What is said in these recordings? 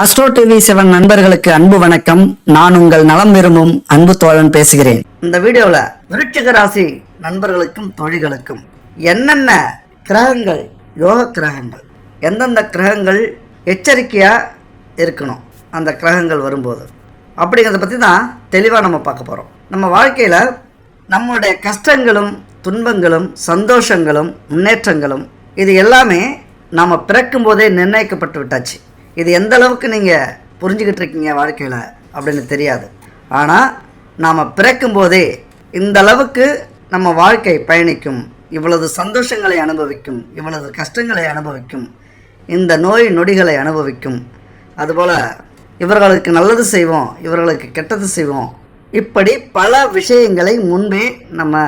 Astro TV seven நண்பர்களுக்கு அன்பு வணக்கம். நான் உங்கள் நலம் விரும்பும் அன்பு தோழன் பேசுகிறேன். இந்த வீடியோவில் விருட்சிக ராசி நண்பர்களுக்கும் தொழில்களுக்கும் என்னென்ன கிரகங்கள் யோக கிரகங்கள் எந்தெந்த கிரகங்கள் எச்சரிக்கையாக இருக்கணும் அந்த கிரகங்கள் வரும்போது. அப்படிங்கிறத பற்றி தான் தெளிவாக நம்ம பார்க்க போகிறோம் நம்ம வாழ்க்கையில் நம்மளுடைய கஷ்டங்களும் துன்பங்களும் சந்தோஷங்களும் முன்னேற்றங்களும் இது எல்லாமே நாம் பிறக்கும் போதே நிர்ணயிக்கப்பட்டு விட்டாச்சு. இது எந்த அளவுக்கு நீங்கள் புரிஞ்சுக்கிட்டு இருக்கீங்க வாழ்க்கையில் அப்படின்னு தெரியாது. ஆனால் நாம் பிறக்கும் போதே இந்த அளவுக்கு நம்ம வாழ்க்கை பயணிக்கும் இவ்வளவு சந்தோஷங்களை அனுபவிக்கும் இவ்வளவு கஷ்டங்களை அனுபவிக்கும் இந்த நோய் நொடிகளை அனுபவிக்கும். அதுபோல் இவர்களுக்கு நல்லது செய்வோம் இவர்களுக்கு கெட்டது செய்வோம். இப்படி பல விஷயங்களை முன்பே நம்ம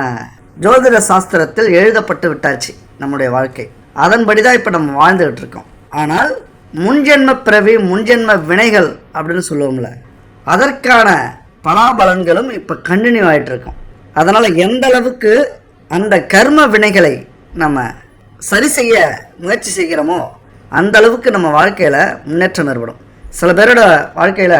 ஜோதிட சாஸ்திரத்தில் எழுதப்பட்டு விட்டாச்சு நம்முடைய வாழ்க்கை. அதன்படி தான் இப்போ நம்ம வாழ்ந்துகிட்டு இருக்கோம். ஆனால் முன்ஜென்ம பிறவி முன்ஜென்ம வினைகள் அப்படின்னு சொல்லுவோம்ல. அதற்கான பலாபலன்களும் இப்போ கண்டினியூ ஆகிட்டுருக்கும் அதனால் எந்த அளவுக்கு அந்த கர்ம வினைகளை நம்ம சரி செய்ய முயற்சி செய்கிறோமோ அந்த அளவுக்கு நம்ம வாழ்க்கையில் முன்னேற்றம் ஏற்படும். சில பேரோட வாழ்க்கையில்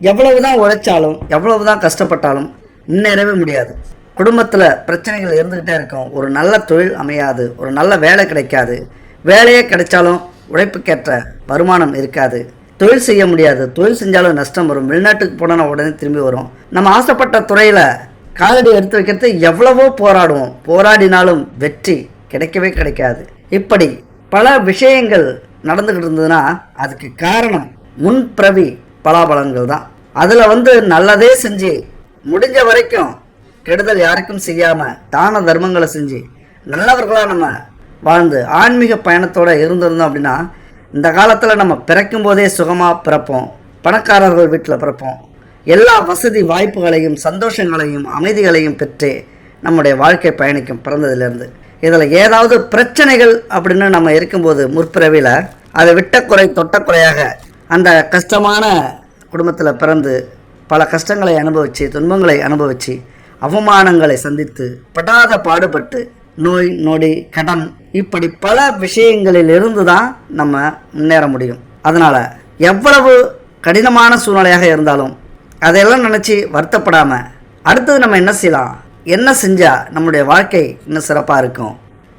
எவ்வளவு தான் உழைச்சாலும் எவ்வளவு தான் கஷ்டப்பட்டாலும் முன்னேறவே முடியாது. குடும்பத்தில் பிரச்சனைகள் இருந்துக்கிட்டே இருக்கும். ஒரு நல்ல தொழில் அமையாது ஒரு நல்ல வேலை கிடைக்காது. வேலையே கிடைச்சாலும் உழைப்புக்கேற்ற வருமானம் இருக்காது. தொழில் செய்ய முடியாது. தொழில் செஞ்சாலும் நஷ்டம் வரும். வெளிநாட்டுக்கு போனால் உடனே திரும்பி வரும். நம்ம ஆசைப்பட்ட துறையில் காலடி எடுத்து வைக்கிறது எவ்வளவோ போராடுவோம். போராடினாலும் வெற்றி கிடைக்கவே கிடைக்காது. இப்படி பல விஷயங்கள் நடந்துக்கிட்டு இருந்ததுன்னா அதுக்கு காரணம் முன்பிரவி பலாபலன்கள் தான். அதில் வந்து நல்லதே செஞ்சு முடிஞ்ச வரைக்கும் கெடுதல் யாருக்கும் செய்யாமல் தான தர்மங்களை செஞ்சு நல்லவர்களாக நம்ம வாழ்ந்து ஆன்மீக பயணத்தோடு இருந்திருந்தோம் அப்படின்னா இந்த காலத்தில் நம்ம பிறக்கும் போதே சுகமாக பிறப்போம். பணக்காரர்கள் வீட்டில் பிறப்போம். எல்லா வசதி வாய்ப்புகளையும் சந்தோஷங்களையும் அமைதிகளையும் பெற்று நம்முடைய வாழ்க்கை பயணிக்கும் பிறந்ததுலேருந்து. இதில் ஏதாவது பிரச்சனைகள் அப்படின்னு நம்ம இருக்கும்போது முற்பிறவியில் அதை விட்ட குறை அந்த கஷ்டமான குடும்பத்தில் பிறந்து பல கஷ்டங்களை அனுபவித்து துன்பங்களை அனுபவித்து அவமானங்களை சந்தித்து படாத பாடுபட்டு நோய் நொடி கடன் இப்படி பல விஷயங்களில் இருந்து தான் நம்ம முன்னேற முடியும். அதனால் எவ்வளவு கடினமான சூழ்நிலையாக இருந்தாலும் அதையெல்லாம் நினச்சி வருத்தப்படாமல் அடுத்தது நம்ம என்ன செய்யலாம்? என்ன செஞ்சால் நம்முடைய வாழ்க்கை இன்னும் சிறப்பாக இருக்கும்?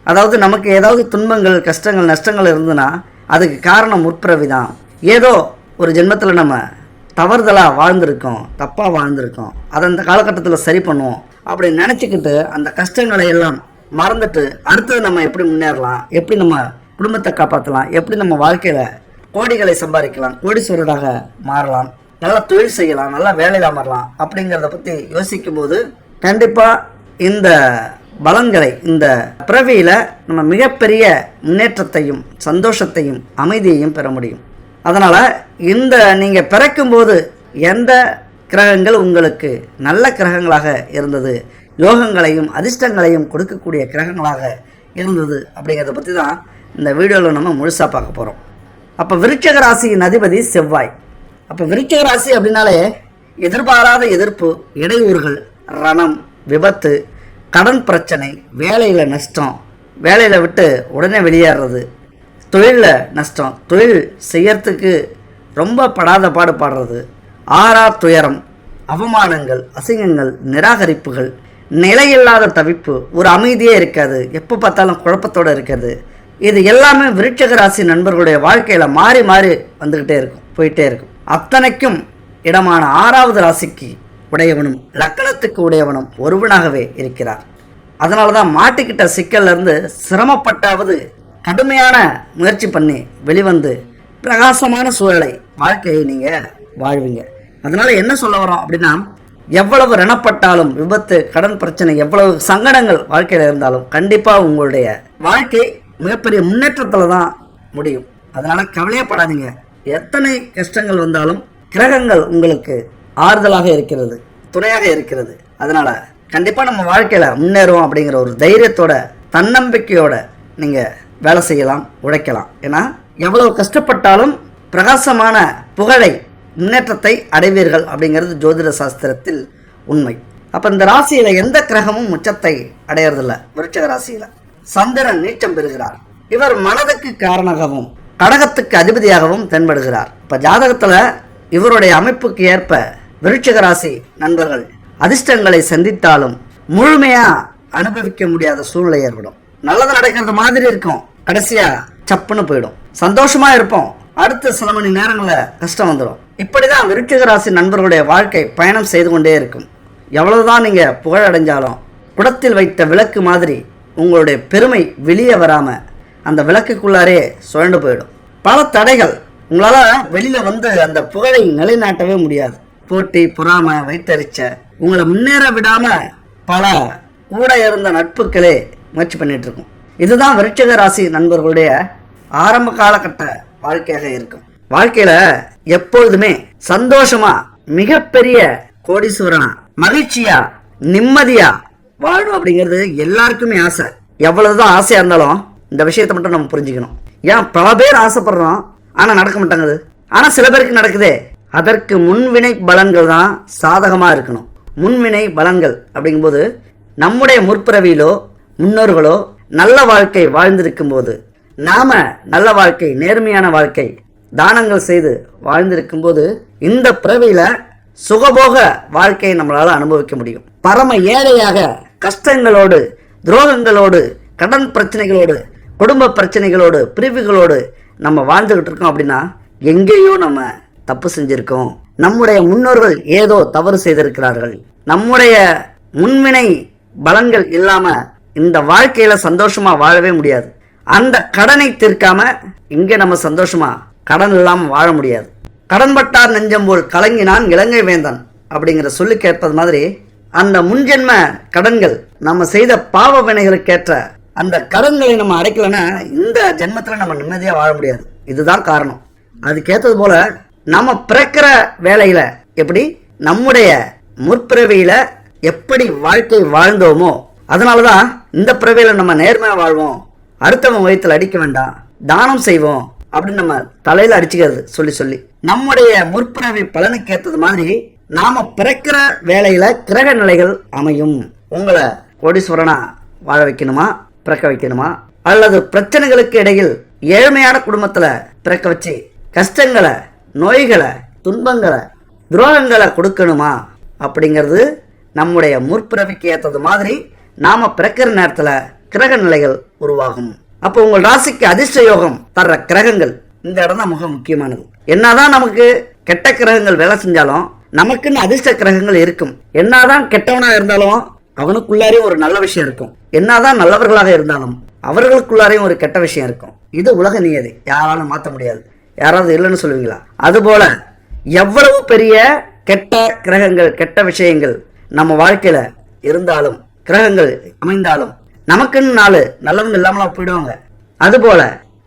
அதாவது நமக்கு ஏதாவது துன்பங்கள் கஷ்டங்கள் நஷ்டங்கள் இருந்ததுன்னா அதுக்கு காரணம் முற்பிறவி தான் ஏதோ ஒரு ஜென்மத்தில் நம்ம தவறுதலாக வாழ்ந்திருக்கோம் தப்பாக வாழ்ந்திருக்கோம். அதை அந்த காலகட்டத்தில் சரி பண்ணுவோம். அப்படி நினச்சிக்கிட்டு அந்த கஷ்டங்களை எல்லாம் மறந்துட்டு அடுத்தது நம்ம எப்படி முன்னேறலாம் எப்படி நம்ம குடும்பத்தை காப்பாற்றலாம் எப்படி நம்ம வாழ்க்கையில் கோடிகளை சம்பாதிக்கலாம் கோடீஸ்வரராக மாறலாம் நல்லா தொழில் செய்யலாம் நல்லா வேலையில் அமரலாம் அப்படிங்கிறத பற்றி யோசிக்கும்போது கண்டிப்பாக இந்த பலன்களை இந்த பிறவியில் நம்ம மிகப்பெரிய முன்னேற்றத்தையும் சந்தோஷத்தையும் அமைதியையும் பெற முடியும். அதனால் இந்த நீங்கள் பிறக்கும்போது எந்த கிரகங்கள் உங்களுக்கு நல்ல கிரகங்களாக இருந்தது யோகங்களையும் அதிர்ஷ்டங்களையும் கொடுக்கக்கூடிய கிரகங்களாக இருந்தது அப்படிங்கிறத பற்றி தான் இந்த வீடியோவில் நம்ம முழுசாக பார்க்க போகிறோம் அப்போ விருட்சக ராசியின் அதிபதி செவ்வாய். அப்போ விருட்சக ராசி அப்படின்னாலே எதிர்பாராத எதிர்ப்பு இடையூறுகள் ரணம் விபத்து கடன் பிரச்சனை வேலையில் நஷ்டம் வேலையில் விட்டு உடனே வெளியேறது தொழிலில் நஷ்டம் தொழில் செய்யறதுக்கு ரொம்ப படாத பாடு பாடுறது ஆறா துயரம் அவமானங்கள் அசிங்கங்கள் நிராகரிப்புகள் நிலையில்லாத தவிப்பு ஒரு அமைதியே இருக்காது. எப்போ பார்த்தாலும் குழப்பத்தோடு இருக்கிறது இது எல்லாமே விருட்சக ராசி நண்பர்களுடைய வாழ்க்கையில் மாறி மாறி வந்துக்கிட்டே இருக்கும் போயிட்டே இருக்கும். அத்தனைக்கும் இடமான ஆறாவது ராசிக்கு உடையவனும் லக்கணத்துக்கு உடையவனும் ஒருவனாகவே இருக்கிறார். அதனால தான் மாட்டிக்கிட்ட சிக்கல்லேருந்து சிரமப்பட்டாவது கடுமையான முயற்சி பண்ணி வெளிவந்து பிரகாசமான சூழலை வாழ்க்கையை நீங்கள் வாழ்வீங்க. அதனால் என்ன சொல்ல வரோம் அப்படின்னா எவ்வளவு ரணப்பட்டாலும் விபத்து கடன் பிரச்சனை எவ்வளவு சங்கடங்கள் வாழ்க்கையில் இருந்தாலும் கண்டிப்பாக உங்களுடைய வாழ்க்கை மிகப்பெரிய முன்னேற்றத்தில் தான் முடியும். அதனால் கவலையப்படாதீங்க. எத்தனை கஷ்டங்கள் வந்தாலும் கிரகங்கள் உங்களுக்கு ஆறுதலாக இருக்கிறது துணையாக இருக்கிறது. அதனால் கண்டிப்பாக நம்ம வாழ்க்கையில் முன்னேறுவோம் அப்படிங்கிற ஒரு தைரியத்தோட தன்னம்பிக்கையோட நீங்கள் வேலை செய்யலாம் உழைக்கலாம். ஏன்னா எவ்வளவு கஷ்டப்பட்டாலும் பிரகாசமான புகழை முன்னேற்றத்தை அடைவீர்கள் அப்படிங்கிறது ஜோதிட சாஸ்திரத்தில் உண்மை. அப்போ இந்த ராசியில் எந்த கிரகமும் உச்சத்தை அடையறதில்ல. விருட்சக ராசியில் சந்திரன் நீச்சம் பெறுகிறார். இவர் மனதுக்கு காரணமாகவும் கடகத்துக்கு அதிபதியாகவும் தென்படுகிறார். இப்போ ஜாதகத்தில் இவருடைய அமைப்புக்கு ஏற்ப விருட்சக ராசி நண்பர்கள் அதிர்ஷ்டங்களை சந்தித்தாலும் முழுமையாக அனுபவிக்க முடியாத சூழ்நிலை ஏற்படும். நல்லது நடக்கிறது மாதிரி இருக்கும். கடைசியாக சப்புன்னு போயிடும். சந்தோஷமா இருப்போம். அடுத்த சில மணி நேரங்களில் கஷ்டம் வந்துடும் இப்படிதான் விருட்சிக ராசி நண்பர்களுடைய வாழ்க்கை பயணம் செய்து கொண்டே இருக்கும். எவ்வளவுதான் நீங்கள் புகழடைஞ்சாலும் குடத்தில் வைத்த விளக்கு மாதிரி உங்களுடைய பெருமை வெளியே வராமல் அந்த விளக்குக்குள்ளாரே சுழண்டு போயிடும். பல தடைகள் உங்களால் வெளியில் வந்து அந்த புகழை நிலைநாட்டவே முடியாது. போட்டி பொறாமை வைத்தறிச்ச உங்களை முன்னேற விடாமல் பல கூட இருந்த நட்புகளே முயற்சி பண்ணிட்டு இருக்கும். இதுதான் விருட்சக ராசி நண்பர்களுடைய ஆரம்ப காலகட்ட வாழ்க்கையாக இருக்கும். வாழ்க்கையில் எப்பொழுதுமே சந்தோஷமா மிகப்பெரிய கோடீஸ்வரனா மகிழ்ச்சியா நிம்மதியா வாழணும் அப்படிங்கிறது எல்லாருக்குமே ஆசை. எவ்வளவுதான் ஆசையா இருந்தாலும் இந்த விஷயத்தை மட்டும் நம்ம புரிஞ்சுக்கணும். ஏன் பல பேர் ஆசைப்படுறோம் ஆனா நடக்க மாட்டாங்குது. ஆனா சில பேருக்கு நடக்குதே. அதற்கு முன்வினை பலன்கள் தான் சாதகமா இருக்கணும். முன்வினை பலன்கள் அப்படிங்கும்போது நம்முடைய முற்பிறவியிலோ முன்னோர்களோ நல்ல வாழ்க்கை வாழ்ந்திருக்கும் போது நாம நல்ல வாழ்க்கை நேர்மையான வாழ்க்கை தானங்கள் செய்து வாழ்ந்திருக்கும் போது இந்த பிறவியில சுகபோக வாழ்க்கையை நம்மளால் அனுபவிக்க முடியும். பரம ஏழையாக கஷ்டங்களோடு துரோகங்களோடு கடன் பிரச்சனைகளோடு குடும்ப பிரச்சனைகளோடு பிரிவுகளோடு நம்ம வாழ்ந்துகிட்டு இருக்கோம் அப்படின்னா எங்கேயோ நம்ம தப்பு செஞ்சிருக்கோம். நம்முடைய முன்னோர்கள் ஏதோ தவறு செய்திருக்கிறார்கள். நம்முடைய முன்வினை பலன்கள் இல்லாம இந்த வாழ்க்கையில சந்தோஷமா வாழவே முடியாது. அந்த கடனை தீர்க்காம இங்க நம்ம சந்தோஷமா கடன் இல்லாமல் வாழ முடியாது. கடன்பட்டார் நெஞ்சம் போல் கலங்கினான் இலங்கை வேந்தன் அப்படிங்கிற சொல்லி கேட்பது மாதிரி அந்த முன்ஜென்ம கடன்கள் நம்ம செய்த பாவ வினைகளுக்கேற்ற அந்த கடன்களை நம்ம அடைக்கலைன்னா இந்த ஜென்மத்தில் நம்ம நிம்மதியாக வாழ முடியாது. இதுதான் காரணம். அதுக்கேற்றது போல நம்ம பிறக்கிற வேலையில் எப்படி? நம்முடைய முற்பிறவியில் எப்படி வாழ்க்கை வாழ்ந்தோமோ அதனால தான் இந்த பிறவியில் நம்ம நேர்மையாக வாழ்வோம். அடுத்தவன் வயித்துல அடிக்க வேண்டாம். தானம் செய்வோம். அப்படின்னு நம்ம தலையில அடிச்சுக்கிறது சொல்லி சொல்லி. நம்முடைய முற்பிறவி பலனுக்கு ஏற்றது மாதிரி நாம பிறக்கிற வேலையில கிரக நிலைகள் அமையும். உங்களை கோடீஸ்வரனா வாழ வைக்கணுமா? பிறக்க வைக்கணுமா? அல்லது பிரச்சனைகளுக்கு இடையில் ஏழ்மையான குடும்பத்துல பிறக்க வச்சு கஷ்டங்களை நோய்களை துன்பங்களை துரோகங்களை கொடுக்கணுமா? அப்படிங்கிறது நம்முடைய முற்பிறவிக்கு ஏற்றது மாதிரி நாம் பிறக்கிற நேரத்தில் கிரக நிலைகள் உருவாகும். அப்போ உங்கள் ராசிக்கு அதிர்ஷ்ட யோகம் தர்ற கிரகங்கள். இந்த இடம் தான் மிக முக்கியமானது. என்னதான் நமக்கு கெட்ட கிரகங்கள் வேலை செஞ்சாலும் நமக்குன்னு அதிர்ஷ்ட கிரகங்கள் இருக்கும். என்னதான் கெட்டவனா இருந்தாலும் அவனுக்குள்ளாரையும் ஒரு நல்ல விஷயம் இருக்கும். என்னதான் நல்லவர்களாக இருந்தாலும் அவர்களுக்குள்ளாரையும் ஒரு கெட்ட விஷயம் இருக்கும். இது உலக நியதி. யாராலும் மாற்ற முடியாது. யாராவது இல்லைன்னு சொல்லுவீங்களா? அதுபோல எவ்வளவு பெரிய கெட்ட கிரகங்கள் கெட்ட விஷயங்கள் நம்ம வாழ்க்கையில இருந்தாலும் கிரகங்கள் அமைந்தாலும் நமக்குன்னு நாலு நல்லவங்க இல்லாமலாம் போயிடுவாங்க. அதுபோல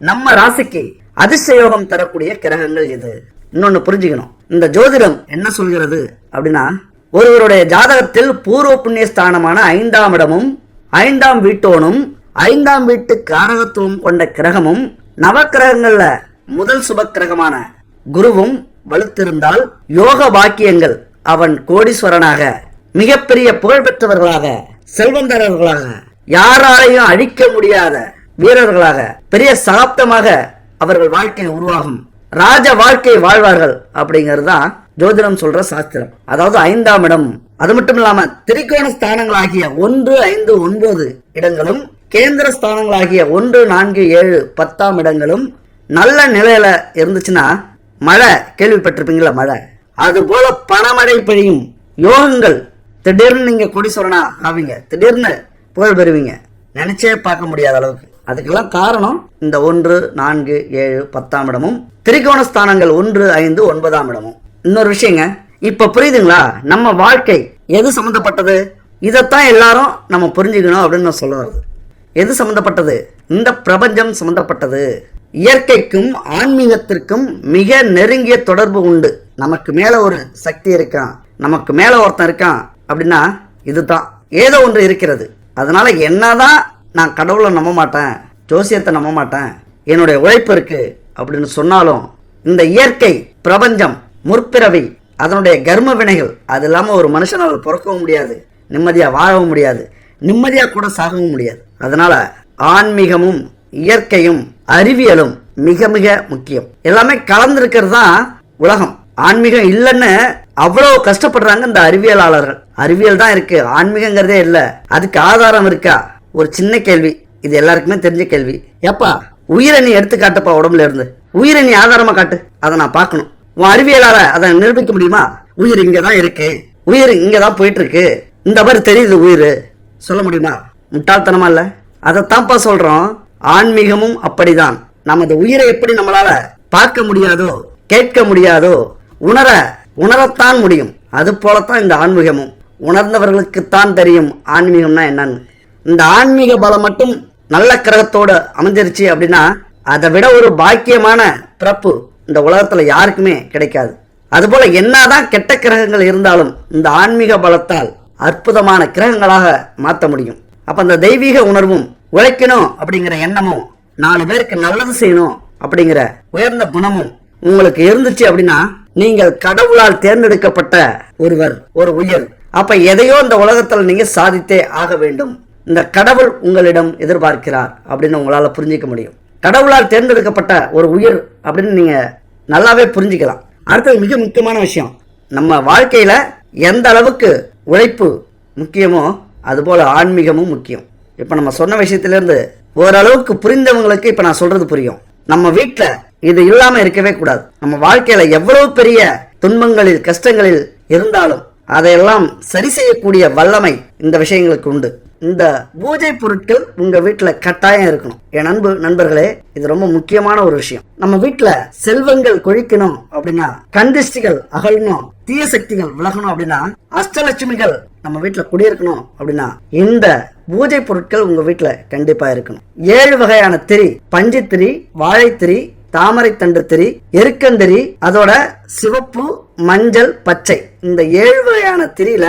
நம்ம ராசிக்கு அதிர்ஷ்டயோகம் தரக்கூடிய கிரகங்கள் இது இன்னொன்னு புரிஞ்சுக்கணும். இந்த ஜோதிடம் என்ன சொல்கிறது அப்படின்னா ஒருவருடைய ஜாதகத்தில் பூர்வ புண்ணிய ஸ்தானமான ஐந்தாம் இடமும் ஐந்தாம் வீட்டோனும் ஐந்தாம் வீட்டு காரகத்துவம் கொண்ட கிரகமும் நவக்கிரகங்கள்ல முதல் சுப கிரகமான குருவும் வலுத்திருந்தால் யோக பாக்கியங்கள் அவன் கோடீஸ்வரனாக மிகப்பெரிய புகழ்பெற்றவர்களாக செல்வந்தரர்களாக யாராலையும் அழிக்க முடியாத வீரர்களாக பெரிய சகாப்தமாக அவர்கள் வாழ்க்கை உருவாகும். ராஜ வாழ்க்கை வாழ்வார்கள் அப்படிங்கிறது தான் ஜோதிடம் சொல்ற சாஸ்திரம். அதாவது ஐந்தாம் இடம். அது மட்டும் இல்லாம திரிகோண ஸ்தானங்களாகிய ஒன்று ஐந்து ஒன்பது இடங்களும் கேந்திர ஸ்தானங்களாகிய ஒன்று நான்கு ஏழு பத்தாம் இடங்களும் நல்ல நிலையில இருந்துச்சுன்னா மழை கேள்விப்பட்டிருப்பீங்களா மழை? அது போல பணமழை பெய்யும் யோகங்கள். திடீர்னு நீங்க கொடிசோரனா ஆவீங்க. திடீர்னு புகழ் பெறுவீங்க. நினைச்சே பார்க்க முடியாத அளவுக்கு. அதுக்கெல்லாம் காரணம் இந்த ஒன்று நான்கு ஏழு பத்தாம் இடமும் திரிகோண ஸ்தானங்கள் ஒன்று ஐந்து ஒன்பதாம் இடமும். இன்னொரு விஷயங்க இப்ப புரியுதுங்களா? நம்ம வாழ்க்கை எது சம்மந்தப்பட்டது இதைத்தான் எல்லாரும் நம்ம புரிஞ்சுக்கணும் அப்படின்னு நான் சொல்ல வருது எது சம்மந்தப்பட்டது இந்த பிரபஞ்சம் சம்மந்தப்பட்டது இயற்கைக்கும் ஆன்மீகத்திற்கும் மிக நெருங்கிய தொடர்பு உண்டு. நமக்கு மேலே ஒரு சக்தி இருக்கான் நமக்கு மேலே ஒருத்தன் இருக்கான் அப்படின்னா இதுதான். ஏதோ ஒன்று இருக்கிறது. அதனால் என்ன தான் நான் கடவுளை நம்ப மாட்டேன் ஜோசியத்தை நம்ப மாட்டேன் என்னுடைய உழைப்பு இருக்குது அப்படின்னு சொன்னாலும் இந்த இயற்கை பிரபஞ்சம் முற்பிறவி அதனுடைய கர்ம வினைகள் அது இல்லாமல் ஒரு மனுஷனால் பிறக்கவும் முடியாது நிம்மதியாக வாழவும் முடியாது நிம்மதியாக கூட சாகவும் முடியாது. அதனால் ஆன்மீகமும் இயற்கையும் அறிவியலும் மிக மிக முக்கியம். எல்லாமே கலந்துருக்கிறது தான் உலகம். ஆன்மீகம் இல்லைன்னு அவ்வளோ கஷ்டப்படுறாங்க இந்த அறிவியலாளர்கள் அறிவியல் தான் இருக்கு. ஆன்மீகங்கிறதே இல்லை. அதுக்கு ஆதாரம் இருக்கா? ஒரு சின்ன கேள்வி. இது எல்லாருக்குமே தெரிஞ்ச கேள்வி. ஏப்பா உயிரை நீ எடுத்து காட்டுப்பா உடம்புல இருந்து. உயிரை நீ ஆதாரமா காட்டு. அதை நான் பார்க்கணும். உன் அறிவியலால அதை நிரூபிக்க முடியுமா? உயிர் இங்கே தான் இருக்கு. உயிர் இங்கே தான் போயிட்டு இருக்கு இந்த மாதிரி தெரியுது உயிர். சொல்ல முடியுமா? முட்டாள்தனமா இல்ல? அதைத்தான்ப்பா சொல்றோம். ஆன்மீகமும் அப்படிதான். நமது உயிரை எப்படி நம்மளால பார்க்க முடியாதோ கேட்க முடியாதோ உணர உணரத்தான் முடியும். அது போலத்தான் இந்த ஆன்மீகமும். உணர்ந்தவர்களுக்குத்தான் தெரியும் ஆன்மீகம்னா என்னன்னு. இந்த ஆன்மீக பலம் மட்டும் நல்ல கிரகத்தோட அமைஞ்சிருச்சு அப்படின்னா அதை விட ஒரு பாக்கியமான பிறப்பு இந்த உலகத்தில் யாருக்குமே கிடைக்காது. அதுபோல என்னதான் கெட்ட கிரகங்கள் இருந்தாலும் இந்த ஆன்மீக பலத்தால் அற்புதமான கிரகங்களாக மாற்ற முடியும். அப்ப அந்த தெய்வீக உணர்வும் உழைக்கணும் அப்படிங்கிற எண்ணமும் நாலு பேருக்கு நல்லது செய்யணும் அப்படிங்கிற உயர்ந்த குணமும் உங்களுக்கு இருந்துச்சு அப்படின்னா நீங்கள் கடவுளால் தேர்ந்தெடுக்கப்பட்ட ஒருவர் ஒரு உயிர். அப்ப எதையோ இந்த உலகத்தில் நீங்க சாதித்தே ஆக வேண்டும். இந்த கடவுள் உங்களிடம் எதிர்பார்க்கிறார் அப்படின்னு உங்களால் புரிஞ்சிக்க முடியும். கடவுளால் தேர்ந்தெடுக்கப்பட்ட ஒரு உயிர் அப்படின்னு நீங்க நல்லாவே புரிஞ்சுக்கலாம். அடுத்தது மிக முக்கியமான விஷயம். நம்ம வாழ்க்கையில எந்த அளவுக்கு உழைப்பு முக்கியமோ அதுபோல ஆன்மீகமும் முக்கியம். இப்போ நம்ம சொன்ன விஷயத்துலேருந்து ஓரளவுக்கு புரிந்தவங்களுக்கு இப்போ நான் சொல்றது புரியும். நம்ம வீட்டில் இது இல்லாம இருக்கவே கூடாது. நம்ம வாழ்க்கையில எவ்வளவு பெரிய துன்பங்களில் கஷ்டங்களில் இருந்தாலும் அதையெல்லாம் சரி செய்யக்கூடிய வல்லமை இந்த விஷயங்களுக்கு உண்டு. இந்த பூஜை பொருட்கள் உங்க வீட்டுல கட்டாயம் இருக்கணும். என் அன்பு நண்பர்களே இது ரொம்ப முக்கியமான ஒரு விஷயம். நம்ம வீட்டுல செல்வங்கள் கொழிக்கணும் அப்படின்னா கந்திஷ்டிகள் அகழணும் தீய சக்திகள் விலகணும் அப்படின்னா அஷ்டலட்சுமிகள் நம்ம வீட்டுல குடியிருக்கணும் அப்படின்னா இந்த பூஜை பொருட்கள் உங்க வீட்டுல கண்டிப்பா இருக்கணும். ஏழு வகையான திரி பஞ்சுத்திரி வாழைத்திரி தாமரை தண்டு திரி எருக்கந்திரி அதோட சிவப்பு மஞ்சள் பச்சை. இந்த ஏழு வகையான திரியில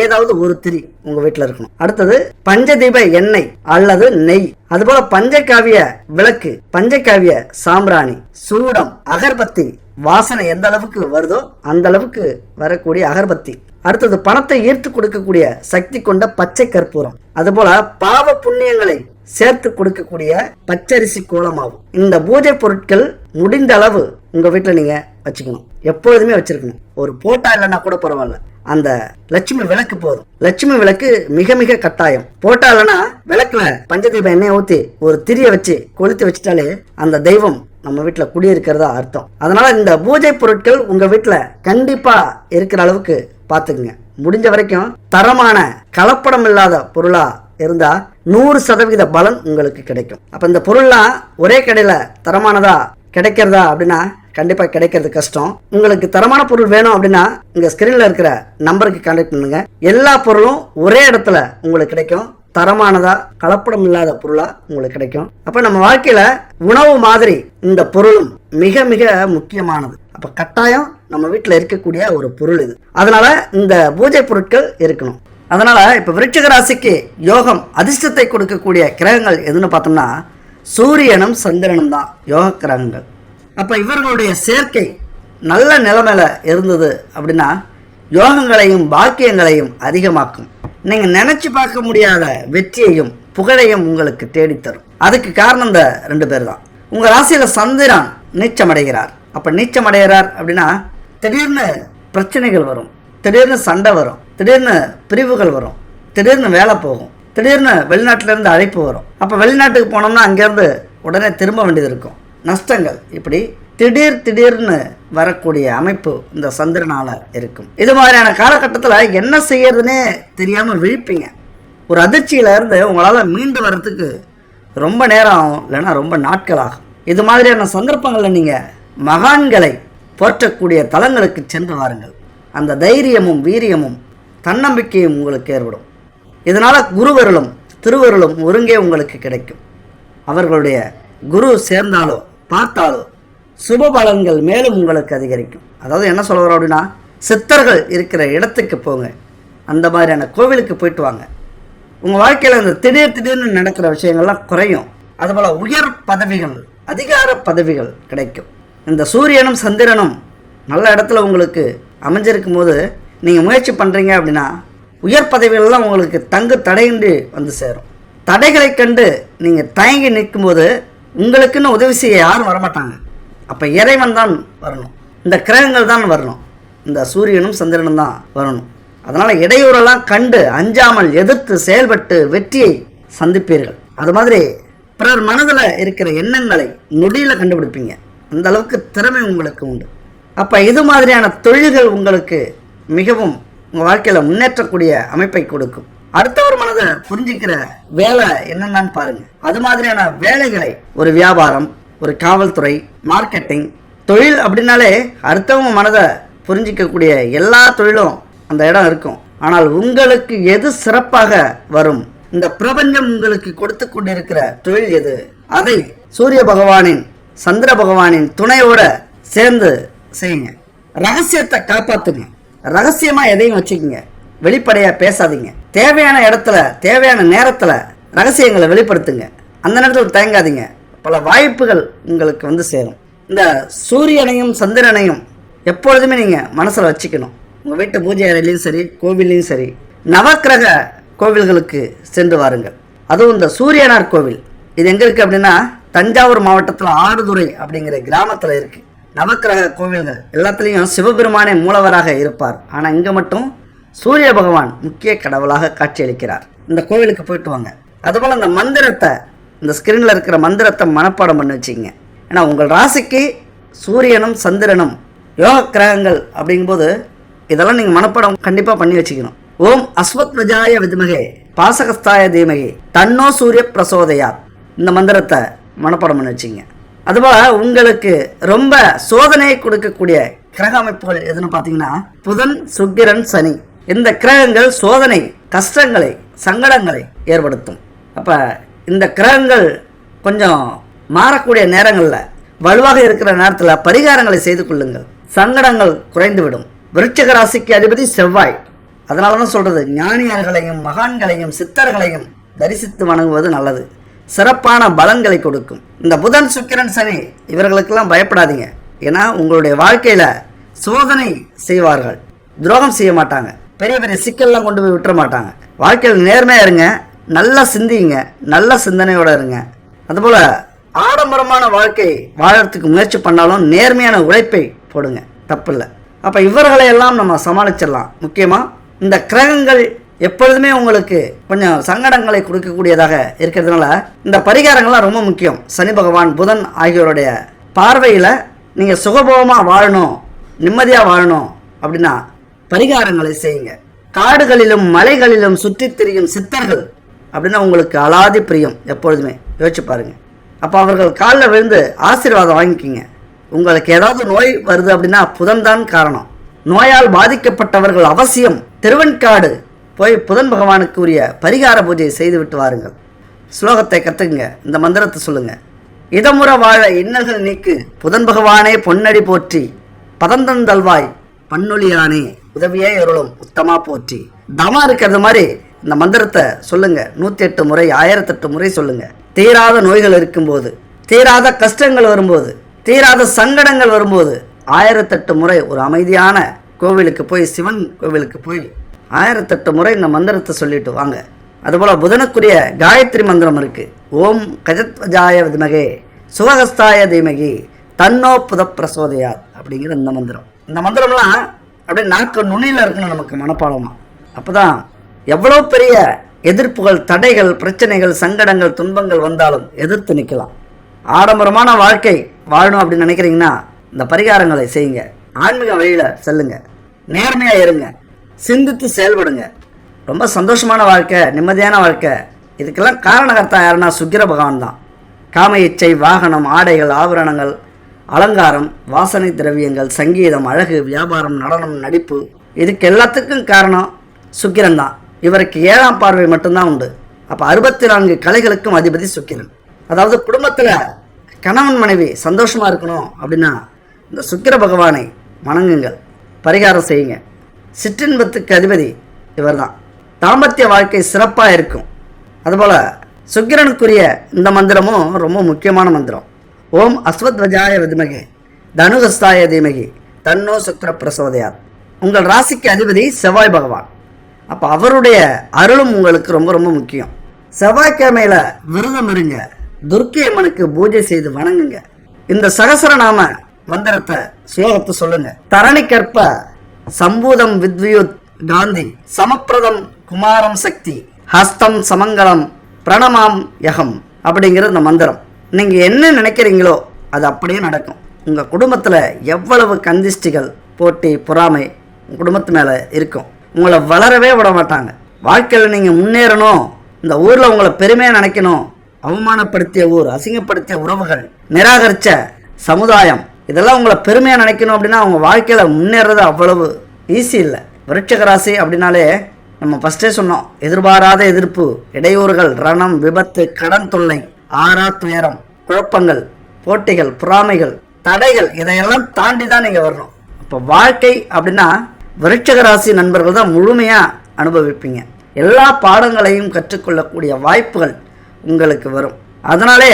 ஏதாவது ஒரு திரி உங்க வீட்டுல இருக்கணும். அடுத்தது பஞ்சதீப எண்ணெய் அல்லது நெய். அதுபோல பஞ்சகாவிய விளக்கு பஞ்சகாவிய சாம்பிராணி சூடம் அகர்பத்தி. வாசனை எந்த அளவுக்கு வருதோ அந்த அளவுக்கு வரக்கூடிய அகர்பத்தி. அடுத்தது பணத்தை ஈர்த்து கொடுக்கக்கூடிய சக்தி கொண்ட பச்சை கற்பூரம். அதுபோல பாவ புண்ணியங்களை சேர்த்து கொடுக்கக்கூடிய பச்சரிசி கோலமாகும். இந்த பூஜை பொருட்கள் முடிந்த அளவு உங்க வீட்டில் நீங்க வச்சுக்கணும். எப்பொழுதுமே வச்சிருக்கணும். ஒரு போட்டா இல்லைன்னா கூட பரவாயில்ல. அந்த லட்சுமி விளக்கு போதும். லட்சுமி விளக்கு மிக மிக கட்டாயம். போட்டா இல்லைன்னா விளக்குல பஞ்சதீபம் எண்ணெய் ஊத்தி ஒரு திரிய வச்சு கொளுத்து வச்சுட்டாலே அந்த தெய்வம் நம்ம வீட்டில் குடியிருக்கிறதா அர்த்தம். அதனால இந்த பூஜை பொருட்கள் உங்க வீட்டில் கண்டிப்பா இருக்கிற அளவுக்கு பார்த்துக்குங்க முடிஞ்ச வரைக்கும் தரமான கலப்படம் இல்லாத பொருளா இருந்தா நூறு சதவிகித பலன் உங்களுக்கு கிடைக்கும். அப்போ இந்த பொருள்லாம் ஒரே கடையில் தரமானதா கிடைக்கிறதா அப்படின்னா கண்டிப்பாக கிடைக்கிறது கஷ்டம். உங்களுக்கு தரமான பொருள் வேணும் அப்படின்னா இங்கே ஸ்க்ரீனில் இருக்கிற நம்பருக்கு கான்டாக்ட் பண்ணுங்க. எல்லா பொருளும் ஒரே இடத்துல உங்களுக்கு கிடைக்கும். தரமானதா கலப்படம் இல்லாத பொருளா உங்களுக்கு கிடைக்கும். அப்ப நம்ம வாழ்க்கையில உணவு மாதிரி இந்த பொருளும் மிக மிக முக்கியமானது. அப்ப கட்டாயம் நம்ம வீட்டில் இருக்கக்கூடிய ஒரு பொருள் இது. அதனால இந்த பூஜை பொருட்கள் இருக்கணும். அதனால் இப்போ விருட்சிக ராசிக்கு யோகம் அதிர்ஷ்டத்தை கொடுக்கக்கூடிய கிரகங்கள் எதுன்னு பார்த்தோம்னா சூரியனும் சந்திரனும் தான் யோக கிரகங்கள். அப்போ இவர்களுடைய சேர்க்கை நல்ல நிலைமையில் இருந்தது அப்படின்னா யோகங்களையும் பாக்கியங்களையும் அதிகமாக்கும். நீங்கள் நினச்சி பார்க்க முடியாத வெற்றியையும் புகழையும் உங்களுக்கு தேடித்தரும். அதுக்கு காரணம் இந்த ரெண்டு பேர் தான். உங்கள் ராசியில் சந்திரன் நீச்சமடைகிறார். அப்போ நீச்சமடைகிறார் அப்படின்னா திடீர்னு பிரச்சனைகள் வரும். திடீர்னு சண்டை வரும். திடீர்னு பிரிவுகள் வரும். திடீர்னு வேலை போகும். திடீர்னு வெளிநாட்டிலேருந்து அழைப்பு வரும். அப்போ வெளிநாட்டுக்கு போனோம்னா அங்கேருந்து உடனே திரும்ப வேண்டியது இருக்கும். நஷ்டங்கள். இப்படி திடீர் திடீர்னு வரக்கூடிய அமைப்பு இந்த சந்திரனால இருக்கும். இது மாதிரியான காலகட்டத்தில் என்ன செய்யறதுனே தெரியாமல் விழிப்பீங்க. ஒரு அதிர்ச்சியில இருந்து உங்களால் மீண்டு வர்றதுக்கு ரொம்ப நேரம் ஆகும் இல்லைன்னா ரொம்ப நாட்கள் ஆகும். இது மாதிரியான சந்தர்ப்பங்களில் நீங்கள் மகான்களை போற்றக்கூடிய தலங்களுக்கு சென்று வாருங்கள். அந்த தைரியமும் வீரியமும் தன்னம்பிக்கையும் உங்களுக்கு ஏற்படும். இதனால் குருவருளும் திருவருளும் ஒருங்கே உங்களுக்கு கிடைக்கும். அவர்களுடைய குரு சேர்ந்தாலோ பார்த்தாலோ சுப பலன்கள் மேலும் உங்களுக்கு அதிகரிக்கும். அதாவது என்ன சொல்ல வரோம் அப்படின்னா சித்தர்கள் இருக்கிற இடத்துக்கு போங்க. அந்த மாதிரியான கோவிலுக்கு போயிட்டு வாங்க. உங்கள் வாழ்க்கையில் அந்த திடீர் திடீர்னு நடக்கிற விஷயங்கள்லாம் குறையும். அதுபோல் உயர் பதவிகள் அதிகார பதவிகள் கிடைக்கும். இந்த சூரியனும் சந்திரனும் நல்ல இடத்துல உங்களுக்கு அமைஞ்சிருக்கும் போது நீங்கள் முயற்சி பண்ணுறீங்க அப்படின்னா உயர் பதவிகள்லாம் உங்களுக்கு தங்கு தடையின்றி வந்து சேரும். தடைகளை கண்டு நீங்கள் தயங்கி நிற்கும்போது உங்களுக்குன்னு உதவி செய்ய யாரும் வரமாட்டாங்க. அப்போ இறைவன் தான் வரணும். இந்த கிரகங்கள் தான் வரணும். இந்த சூரியனும் சந்திரனும் தான் வரணும். அதனால் இடையூறெல்லாம் கண்டு அஞ்சாமல் எதிர்த்து செயல்பட்டு வெற்றியை சந்திப்பீர்கள். அது மாதிரி பிறர் மனதில் இருக்கிற எண்ணங்களை நொடியில் கண்டுபிடிப்பீங்க. அந்த அளவுக்கு திறமை உங்களுக்கு உண்டு. அப்போ இது மாதிரியான தொழில்கள் உங்களுக்கு மிகவும் உங்கள் வாழ்க்கையில் முன்னேற்றக்கூடிய அமைப்பை கொடுக்கும். அடுத்தவர் மனதை புரிஞ்சுக்கிற வேலை என்னென்னு பாருங்கள் அது மாதிரியான வேலைகளை ஒரு வியாபாரம் ஒரு காவல்துறை மார்க்கெட்டிங் தொழில் அப்படின்னாலே அடுத்தவங்க மனதை புரிஞ்சிக்கக்கூடிய எல்லா தொழிலும் அந்த இடம் இருக்கும். ஆனால் உங்களுக்கு எது சிறப்பாக வரும்? இந்த பிரபஞ்சம் உங்களுக்கு கொடுத்து கொண்டிருக்கிற தொழில் எது? அதை சூரிய பகவானின் சந்திர பகவானின் துணையோட சேர்ந்து செய்யுங்க. ரகசியத்தை காப்பாத்துங்க. ரகசியமாக எதையும் வச்சுக்கோங்க. வெளிப்படையாக பேசாதீங்க. தேவையான இடத்துல தேவையான நேரத்தில் ரகசியங்களை வெளிப்படுத்துங்க. அந்த நேரத்தில் தயங்காதீங்க. பல வாய்ப்புகள் உங்களுக்கு வந்து சேரும். இந்த சூரியனையும் சந்திரனையும் எப்பொழுதுமே நீங்கள் மனசில் வச்சுக்கணும். உங்கள் வீட்டு பூஜை அறையிலையும் சரி கோவில்லையும் சரி நவக்கிரக கோவில்களுக்கு சென்று வாருங்கள். அதுவும் இந்த சூரியனார் கோவில். இது எங்கே இருக்குது அப்படின்னா தஞ்சாவூர் மாவட்டத்தில் ஆடுதுறை அப்படிங்கிற கிராமத்தில் இருக்குது நவக்கிரக கோவில்கள் எல்லாத்துலேயும் சிவபெருமானே மூலவராக இருப்பார். ஆனால் இங்கே மட்டும் சூரிய பகவான் முக்கிய கடவுளாக காட்சியளிக்கிறார். இந்த கோவிலுக்கு போயிட்டு வாங்க. அதுபோல் இந்த மந்திரத்தை இந்த ஸ்கிரீனில் இருக்கிற மந்திரத்தை மனப்பாடம் பண்ணி வச்சுக்கங்க. ஏன்னா உங்கள் ராசிக்கு சூரியனும் சந்திரனும் யோக கிரகங்கள் அப்படிங்கும்போது இதெல்லாம் நீங்கள் மனப்பாடம் கண்டிப்பாக பண்ணி வச்சுக்கணும். ஓம் அஸ்வத்வஜாய விதுமகே பாசகஸ்தாய தீமகே தன்னோ சூரிய பிரசோதையார் இந்த மந்திரத்தை மனப்பாடம் பண்ணி வச்சுங்க அதுபோல் உங்களுக்கு ரொம்ப சோதனையை கொடுக்கக்கூடிய கிரக அமைப்புகள் எதுன்னு பார்த்தீங்கன்னா புதன் சுக்கிரன் சனி. இந்த கிரகங்கள் சோதனை கஷ்டங்களை சங்கடங்களை ஏற்படுத்தும். அப்போ இந்த கிரகங்கள் கொஞ்சம் மாறக்கூடிய நேரங்களில் வலுவாக இருக்கிற நேரத்தில் பரிகாரங்களை செய்து கொள்ளுங்கள். சங்கடங்கள் குறைந்துவிடும். விருட்சக ராசிக்கு அதிபதி செவ்வாய். அதனால தான் சொல்கிறது ஞானியர்களையும் மகான்களையும் சித்தர்களையும் தரிசித்து வணங்குவது நல்லது. சிறப்பான பலன்களை கொடுக்கும். இந்த புதன் சுக்கிரன் சனி இவர்களுக்கெல்லாம் பயப்படாதீங்க. ஏன்னா உங்களுடைய வாழ்க்கையில் சோதனை செய்வார்கள். துரோகம் செய்ய மாட்டாங்க. பெரிய பெரிய சிக்கல்லாம் கொண்டு போய் விட்டுற மாட்டாங்க. வாழ்க்கையில் நேர்மையாக இருங்க நல்லா சிந்திங்க நல்ல சிந்தனையோடு இருங்க. அதுபோல் ஆடம்பரமான வாழ்க்கை வாழறதுக்கு முயற்சி பண்ணாலும் நேர்மையான உழைப்பை போடுங்க. தப்பில்லை. அப்போ இவர்களையெல்லாம் நம்ம சமாளிச்சிடலாம். முக்கியமாக இந்த கிரகங்கள் எப்பொழுதுமே உங்களுக்கு கொஞ்சம் சங்கடங்களை கொடுக்கக்கூடியதாக இருக்கிறதுனால இந்த பரிகாரங்கள்லாம் ரொம்ப முக்கியம். சனி பகவான் புதன் ஆகியோருடைய பார்வையில் நீங்கள் சுகபோகமாக வாழணும் நிம்மதியாக வாழணும் அப்படின்னா பரிகாரங்களை செய்யுங்க. காடுகளிலும் மலைகளிலும் சுற்றித் திரியும் சித்தர்கள் அப்படின்னா உங்களுக்கு அலாதி பிரியம் எப்பொழுதுமே. யோசிச்சு பாருங்கள் அப்போ அவர்கள் காலில் விழுந்து ஆசீர்வாதம் வாங்கிக்கிங்க. உங்களுக்கு ஏதாவது நோய் வருது அப்படின்னா புதன்தான் காரணம். நோயால் பாதிக்கப்பட்டவர்கள் அவசியம். திருவெண்காடு போய் புதன் பகவானுக்கு உரிய பரிகார பூஜையை செய்துவிட்டு வாருங்கள். ஸ்லோகத்தை கற்றுக்குங்க இந்த மந்திரத்தை சொல்லுங்கள் இதமுற வாழ இன்னல்கள் நீக்கு. புதன் பகவானே பொன்னடி போற்றி. பதந்தந்தல்வாய் பன்னொழியானே. உதவியே அருளும் உத்தமா போற்றி. தமா இருக்கிறது மாதிரி இந்த மந்திரத்தை சொல்லுங்க. நூற்றி எட்டு முறை ஆயிரத்தெட்டு முறை சொல்லுங்க. தீராத நோய்கள் இருக்கும்போது தீராத கஷ்டங்கள் வரும்போது தீராத சங்கடங்கள் வரும்போது ஆயிரத்தெட்டு முறை ஒரு அமைதியான கோவிலுக்கு போய் சிவன் கோவிலுக்கு போய் ஆயிரத்தெட்டு முறை இந்த மந்திரத்தை சொல்லிட்டு வாங்க. அதுபோல் புதனுக்குரிய காயத்ரி மந்திரம் இருக்குது ஓம் கஜத்வஜாய விமகே சுகஹஸ்தாய தீமகி தன்னோ புத பிரசோதையார் அப்படிங்கிற இந்த மந்திரம். இந்த மந்திரம்லாம் அப்படியே நாக்கு நுனியில் இருக்கணும் நமக்கு மனப்பாடமாக அப்போ தான் எவ்வளோ பெரிய எதிர்ப்புகள் தடைகள் பிரச்சனைகள் சங்கடங்கள் துன்பங்கள் வந்தாலும் எதிர்த்து நிற்கலாம் ஆடம்பரமான வாழ்க்கை வாழணும் அப்படின்னு நினைக்கிறீங்கன்னா இந்த பரிகாரங்களை செய்யுங்க. ஆன்மீக வழியில் செல்லுங்க. நேர்மையாக இருங்க. சிந்தித்து செயல்படுங்க. ரொம்ப சந்தோஷமான வாழ்க்கை நிம்மதியான வாழ்க்கை. இதுக்கெல்லாம் காரணகர்த்தா யாருன்னா சுக்கிர பகவான் தான். காம இச்சை வாகனம் ஆடைகள் ஆபரணங்கள் அலங்காரம் வாசனை திரவியங்கள் சங்கீதம் அழகு வியாபாரம் நடனம் நடிப்பு. இதுக்கு எல்லாத்துக்கும் காரணம் சுக்கிரன் தான். இவருக்கு ஏழாம் பார்வை மட்டும்தான் உண்டு. அப்போ அறுபத்தி நான்கு கலைகளுக்கும் அதிபதி சுக்கிரன். அதாவது குடும்பத்தில் கணவன் மனைவி சந்தோஷமாக இருக்கணும் அப்படின்னா இந்த சுக்கிர பகவானை வணங்குங்கள். பரிகாரம் செய்யுங்க. சிற்றின்பத்துக்கு அதிபதி இவர்தான். தாம்பத்திய வாழ்க்கை சிறப்பாக இருக்கும். அதுபோல் சுக்கிரனுக்குரிய இந்த மந்திரமும் ரொம்ப முக்கியமான மந்திரம். ஓம் அஸ்வத்வஜாய விதிமகி தனுகஸ்தாய தீமகி தன்னோ சுக்கர பிரசோதையார் உங்கள் ராசிக்கு அதிபதி செவ்வாய் பகவான். அப்போ அவருடைய அருளும் உங்களுக்கு ரொம்ப ரொம்ப முக்கியம். செவ்வாய்க்கிழமையில் விரதம் இருங்க. துர்க்கை அம்மனுக்கு பூஜை செய்து வணங்குங்க. இந்த சகசரநாம மந்திரத்தை ஸ்லோகத்தை சொல்லுங்க. தரணிக்கற்ப சம்பூதம் வித்வியுத் காந்தி சமப்பிரதம் குமாரம் சக்தி ஹஸ்தம் சமங்கலம் பிரணமாம் யகம் அப்படிங்கிற இந்த மந்திரம். நீங்கள் என்ன நினைக்கிறீங்களோ அது அப்படியே நடக்கும். உங்கள் குடும்பத்தில் எவ்வளவு கந்திஷ்டிகள் போட்டி பொறாமை உங்கள் குடும்பத்து மேலே இருக்கும். உங்களை வளரவே விட மாட்டாங்க. வாழ்க்கையில் நீங்கள் முன்னேறணும். இந்த ஊரில் உங்களை பெருமையாக நினைக்கணும். அவமானப்படுத்திய ஊர் அசிங்கப்படுத்திய உறவுகள் நிராகரிச்ச சமுதாயம் இதெல்லாம் உங்களை பெருமையாக நினைக்கணும் அப்படின்னா அவங்க வாழ்க்கையில் முன்னேறது அவ்வளவு ஈஸி இல்லை. விருட்சக ராசி அப்படின்னாலே நம்ம ஃபஸ்ட்டே சொன்னோம் எதிர்பாராத எதிர்ப்பு இடையூறுகள் ரணம் விபத்து கடன் தொல்லை ஆறா துயரம் குழப்பங்கள் போட்டிகள் பொறாமைகள் தடைகள் இதையெல்லாம் தாண்டி தான் நீங்கள் வரணும். இப்போ வாழ்க்கை அப்படின்னா விருட்சக ராசி நண்பர்கள் தான் முழுமையாக அனுபவிப்பீங்க. எல்லா பாடங்களையும் கற்றுக்கொள்ளக்கூடிய வாய்ப்புகள் உங்களுக்கு வரும். அதனாலே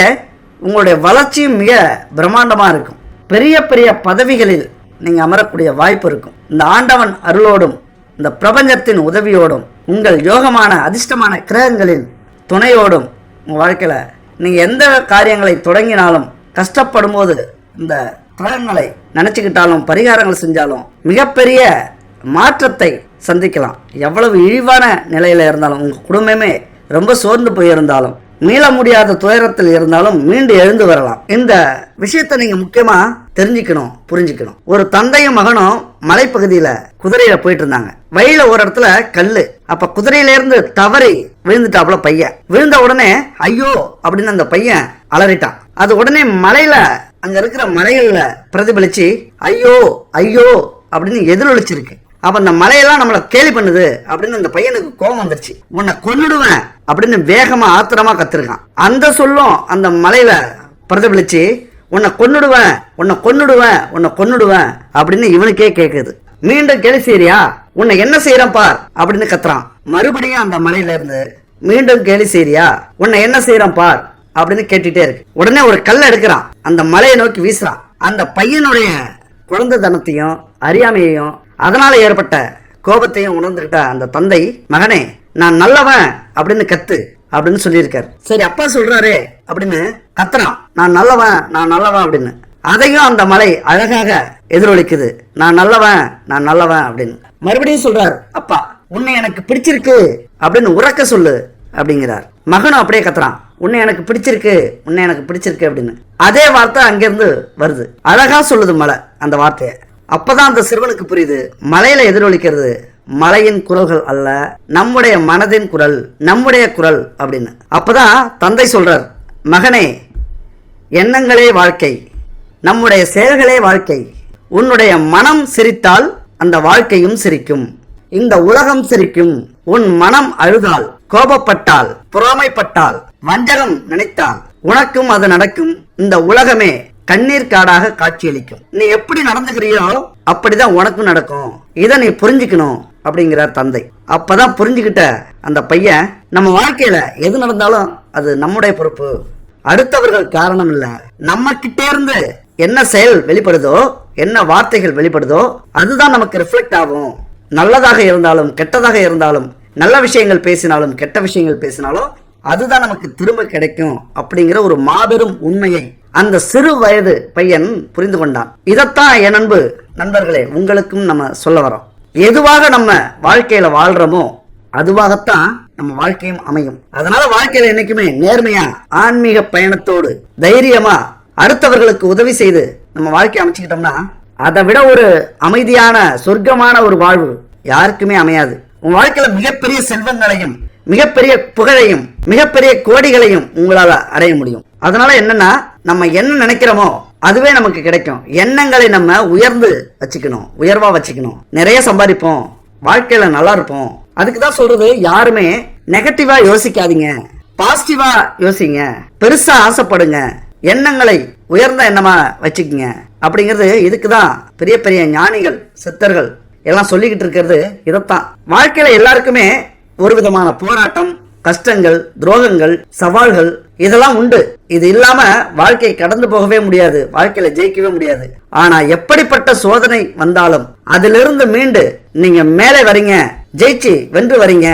உங்களுடைய வளர்ச்சியும் மிக பிரம்மாண்டமாக இருக்கும். பெரிய பெரிய பதவிகளில் நீங்கள் அமரக்கூடிய வாய்ப்பு இருக்கும். இந்த ஆண்டவன் அருளோடும் இந்த பிரபஞ்சத்தின் உதவியோடும் உங்கள் யோகமான அதிர்ஷ்டமான கிரகங்களின் துணையோடும் உங்கள் வாழ்க்கையில் நீங்கள் எந்த காரியங்களை தொடங்கினாலும் கஷ்டப்படும் போது இந்த கிரகங்களை நினச்சிக்கிட்டாலும் பரிகாரங்கள் செஞ்சாலும் மிகப்பெரிய மாற்றத்தை சந்திக்கலாம். எவ்வளவு இழிவான நிலையில் இருந்தாலும் உங்கள் குடும்பமே ரொம்ப சோர்ந்து போயிருந்தாலும் மீள முடியாத துயரத்தில் இருந்தாலும் மீண்டு எழுந்து வரலாம். இந்த விஷயத்தை நீங்க முக்கியமா தெரிஞ்சுக்கணும் புரிஞ்சுக்கணும். ஒரு தந்தையும் மகனும் மலைப்பகுதியில குதிரையில போயிட்டு இருந்தாங்க வழியில ஒரு இடத்துல கல்லு. அப்ப குதிரையில இருந்து தவறி விழுந்துட்டாப்புல பையன். விழுந்த உடனே ஐயோ! அப்படின்னு அந்த பையன் அலறிட்டான். அது உடனே மலையில அங்க இருக்கிற மலைகள்ல பிரதிபலிச்சு ஐயோ! ஐயோ! அப்படின்னு எதிரொலிச்சிருக்கு. அப்போ அந்த மலையெல்லாம் நம்மளை கேலி பண்ணுது அப்படின்னு அந்த பையனுக்கு கோபம் வந்துருச்சு. உன்னை கொன்னுடுவேன் அப்படின்னு வேகமாக ஆத்திரமாக கத்துருக்கான். அந்த சொல்லும் அந்த மலையில பிரதிபலிச்சு உன்னை கொன்னுடுவேன் உன்னை கொன்னுடுவேன் உன்னை கொன்னுடுவேன் அப்படின்னு இவனுக்கே கேட்குது மீண்டும் கேலி செய்யறியா உன்னை என்ன செய்யறேன் பார் அப்படின்னு கத்துறான். மறுபடியும் அந்த மலையில இருந்து மீண்டும் கேலி செய்யறியா உன்னை என்ன செய்யறேன் பார் அப்படின்னு கேட்டுட்டே இருக்கு. உடனே ஒரு கல்லை எடுக்கிறான். அந்த மலையை நோக்கி வீசுறான். அந்த பையனுடைய குழந்தைத்தனத்தையும் அறியாமையையும் அதனால ஏற்பட்ட கோபத்தையும் உணர்ந்துகிட்ட அந்த தந்தை மகனே நான் நல்லவன் அப்படின்னு கத்து அப்படின்னு சொல்லியிருக்காரு. சரி அப்பா சொல்றாரு அப்படின்னு கத்துறான். நான் நல்லவன் நான் நல்லவன் அப்படின்னு. அதையும் அந்த மலை அழகாக எதிரொலிக்குது. நான் நல்லவன் நான் நல்லவன் அப்படின்னு. மறுபடியும் சொல்றாரு அப்பா உன்னை எனக்கு பிடிச்சிருக்கு அப்படின்னு உறக்க சொல்லு அப்படிங்கிறார். மகனும் அப்படியே கத்துறான். உன்னை எனக்கு பிடிச்சிருக்கு உன்னை எனக்கு பிடிச்சிருக்கு அப்படின்னு. அதே வார்த்தை அங்கிருந்து வருது. அழகா சொல்லுது மலை அந்த வார்த்தையை. அப்பதான் அந்த சிறுவனுக்கு புரியுது. மலையில எதிரொலிக்கிறது மலையின் குரல்கள் அல்ல நம்முடைய மனதின் குரல் நம்முடைய குரல் அப்படின்னு. அப்பதான் தந்தை சொல்றார் மகனே எண்ணங்களே வாழ்க்கை நம்முடைய செயல்களே வாழ்க்கை. உன்னுடைய மனம் சிரித்தால் அந்த வாழ்க்கையும் சிரிக்கும். இந்த உலகம் சிரிக்கும். உன் மனம் அழுதால் கோபப்பட்டால் பொறாமைப்பட்டால் வஞ்சகம் நினைத்தால் உனக்கும் அது நடக்கும். இந்த உலகமே கண்ணீர் காடாக காட்சியளிக்கும். நீ எப்படி நடந்துக்கிறியோ அப்படிதான் உனக்கும் நடக்கும். இதை நீ புரிஞ்சுக்கணும் அப்படிங்கிறார் தந்தை. அப்பதான் புரிஞ்சுக்கிட்ட அந்த பையன் நம்ம வாழ்க்கையில எது நடந்தாலும் அது நம்முடைய பொறுப்பு. அடுத்தவர்கள் காரணம் இல்ல. நம்ம கிட்டே இருந்து என்ன செயல் வெளிப்படுதோ என்ன வார்த்தைகள் வெளிப்படுதோ அதுதான் நமக்கு ரிஃப்ளெக்ட் ஆகும். நல்லதாக இருந்தாலும் கெட்டதாக இருந்தாலும் நல்ல விஷயங்கள் பேசினாலும் கெட்ட விஷயங்கள் பேசினாலும் அதுதான் நமக்கு திரும்ப கிடைக்கும் அப்படிங்கிற ஒரு மாபெரும் உண்மையை அந்த சிறு வயது பையன் புரிந்து கொண்டான். இதைத்தான் என் அன்பு நண்பர்களே உங்களுக்கும் நம்ம சொல்ல வரோம். எதுவாக நம்ம வாழ்க்கையில வாழ்றோமோ அதுவாகத்தான் நம்ம வாழ்க்கையும் அமையும். அதனால வாழ்க்கையில என்னைக்குமே நேர்மையா ஆன்மீக பயணத்தோடு தைரியமா அடுத்தவர்களுக்கு உதவி செய்து நம்ம வாழ்க்கையை அமைச்சுக்கிட்டோம்னா அதை விட ஒரு அமைதியான சொர்க்கமான ஒரு வாழ்வு யாருக்குமே அமையாது. உன் வாழ்க்கையில மிகப்பெரிய செல்வங்களையும் மிகப்பெரிய புகழையும் மிகப்பெரிய கோடிகளையும் உங்களால அடைய முடியும். அதனால என்னன்னா நம்ம என்ன நினைக்கிறோமோ அதுவே நமக்கு கிடைக்கும். எண்ணங்களை நம்ம உயர்ந்து வச்சுக்கணும். உயர்வா வச்சுக்கணும். நிறைய சம்பாதிப்போம். வாழ்க்கையில நல்லா இருப்போம். அதுக்கு தான் சொல்றது யாருமே நெகட்டிவா யோசிக்காதீங்க. பாசிட்டிவா யோசிங்க. பெருசா ஆசைப்படுங்க. எண்ணங்களை உயர்ந்த எண்ணமா வச்சுக்கோங்க. அப்படிங்கிறது இதுக்கு தான் பெரிய பெரிய ஞானிகள் சித்தர்கள் எல்லாம் சொல்லிக்கிட்டு இருக்கிறது இதைத்தான். வாழ்க்கையில எல்லாருக்குமே ஒரு விதமான போராட்டம் கஷ்டங்கள் துரோகங்கள் சவால்கள் இதெல்லாம் உண்டு. இது இல்லாம வாழ்க்கை கடந்து போகவே முடியாது வாழ்க்கையில ஜெயிக்கவே முடியாது. ஆனா எப்படிப்பட்ட சோதனை வந்தாலும் அதிலிருந்து மீண்டு நீங்க மேலே வரீங்க ஜெயிச்சு வென்று வரீங்க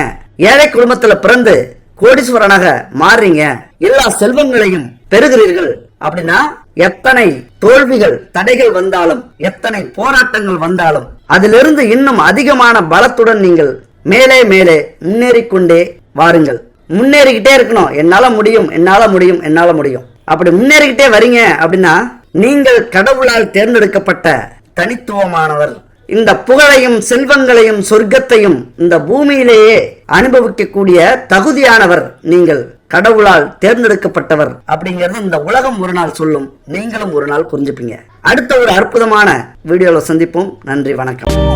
ஏழை குடும்பத்துல பிறந்து கோடீஸ்வரனாக மாறுறீங்க எல்லா செல்வங்களையும் பெறுகிறீர்கள் அப்படின்னா எத்தனை தோல்விகள் தடைகள் வந்தாலும் எத்தனை போராட்டங்கள் வந்தாலும் அதிலிருந்து இன்னும் அதிகமான பலத்துடன் நீங்கள் மேலே மேலே முன்னேறிக்கொண்டே வாருங்கள். முன்னேறிக்கிட்டே இருக்கணும். என்னால முடியும் என்னால முடியும் என்னால முடியும். அப்படி முன்னேறிக்கிட்டே வரீங்க அப்படின்னா நீங்கள் கடவுளால் தேர்ந்தெடுக்கப்பட்ட தனித்துவமானவர். இந்த புகழையும் செல்வங்களையும் சொர்க்கத்தையும் இந்த பூமியிலேயே அனுபவிக்கக்கூடிய தகுதியானவர் நீங்கள். கடவுளால் தேர்ந்தெடுக்கப்பட்டவர் அப்படிங்கறது இந்த உலகம் ஒரு நாள் சொல்லும். நீங்களும் ஒரு நாள் புரிஞ்சுப்பீங்க. அடுத்த ஒரு அற்புதமான வீடியோல சந்திப்போம். நன்றி வணக்கம்.